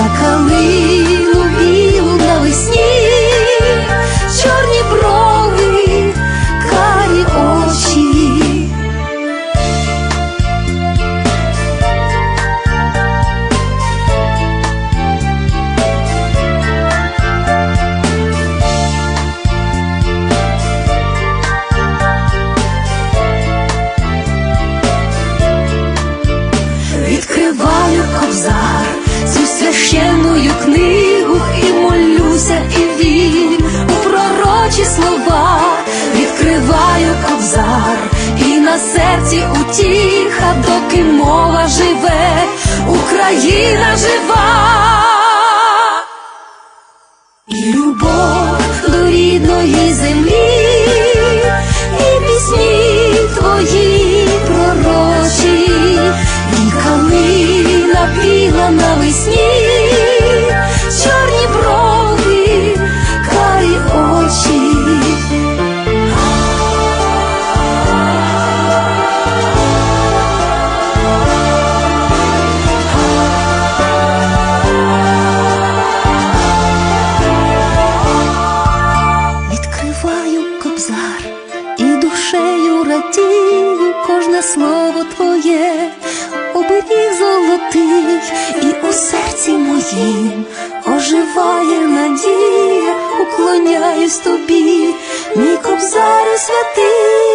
за калину білу навесні, чорні брови, карі очі. Відкриваю кобзар, на серці утіха, доки мова живе, Україна жива. І любов до рідної землі, душею кожне слово твоє, оберіг золотий, і у серці моїм оживає надія, уклоняюсь тобі, мій кобзарю святий.